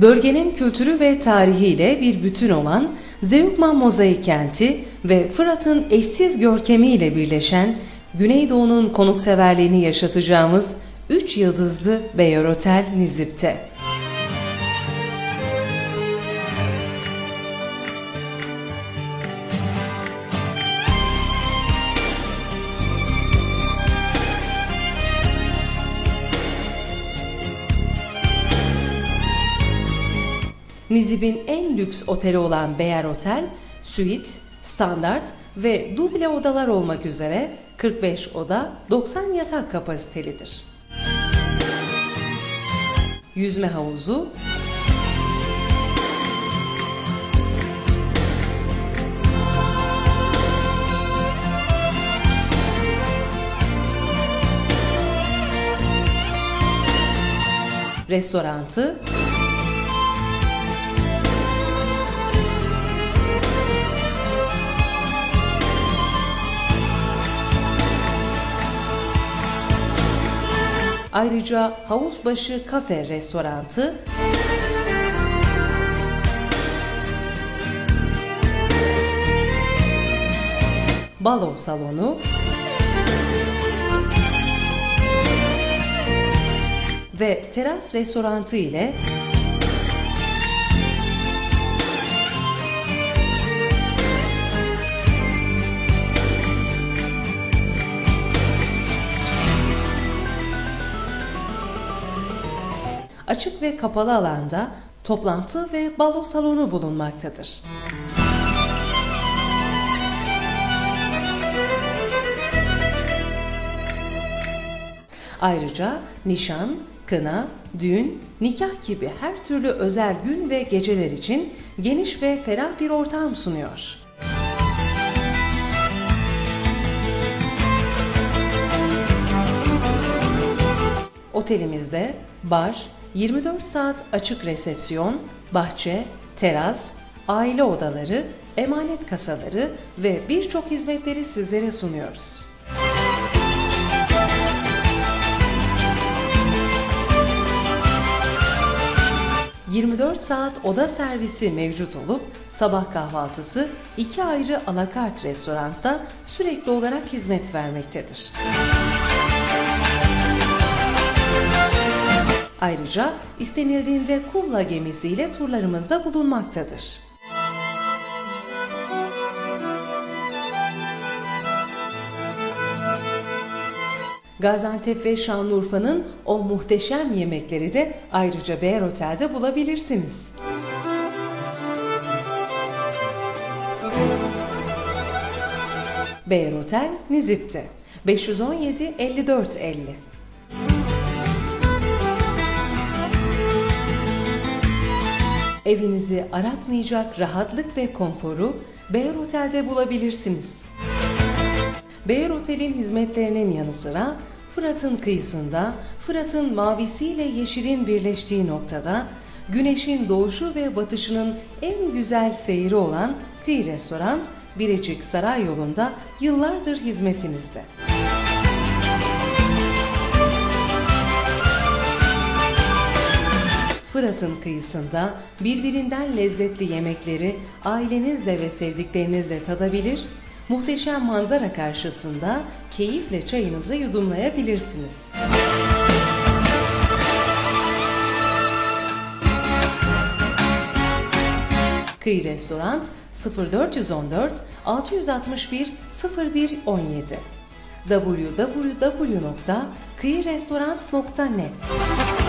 Bölgenin kültürü ve tarihiyle bir bütün olan Zeugma Mozaik Kenti ve Fırat'ın eşsiz görkemiyle birleşen Güneydoğu'nun konukseverliğini yaşatacağımız 3 yıldızlı Beyer Otel Nizip'te. Nizip'in en lüks oteli olan Beyer Otel, suite, standart ve duble odalar olmak üzere 45 oda 90 yatak kapasitelidir. Yüzme havuzu, restorantı, Ayrıca Havuzbaşı Kafe Restorantı, Balo Salonu, ve teras restorantı ile açık ve kapalı alanda toplantı ve balo salonu bulunmaktadır. Ayrıca nişan, kına, düğün, nikah gibi her türlü özel gün ve geceler için geniş ve ferah bir ortam sunuyor. Otelimizde bar, 24 saat açık resepsiyon, bahçe, teras, aile odaları, emanet kasaları ve birçok hizmetleri sizlere sunuyoruz. ...24 saat oda servisi mevcut olup... ...sabah kahvaltısı iki ayrı alakart restoranda... ...sürekli olarak hizmet vermektedir. Ayrıca istenildiğinde kumla gemisiyle turlarımızda bulunmaktadır. Gaziantep ve Şanlıurfa'nın o muhteşem yemekleri de ayrıca Beyer Otel'de bulabilirsiniz. Beyer Otel Nizip'te 517 54 50 Evinizi aratmayacak rahatlık ve konforu Beyer Otel'de bulabilirsiniz. Beyer Otel'in hizmetlerinin yanı sıra Fırat'ın kıyısında, Fırat'ın mavisiyle yeşilin birleştiği noktada güneşin doğuşu ve batışının en güzel seyri olan Kıyı Restoran Birecik Saray yolunda yıllardır hizmetinizde. Fırat'ın kıyısında birbirinden lezzetli yemekleri ailenizle ve sevdiklerinizle tadabilir, muhteşem manzara karşısında keyifle çayınızı yudumlayabilirsiniz. Kıyı Restoran 0414 661 0117 www.kıyırestorant.net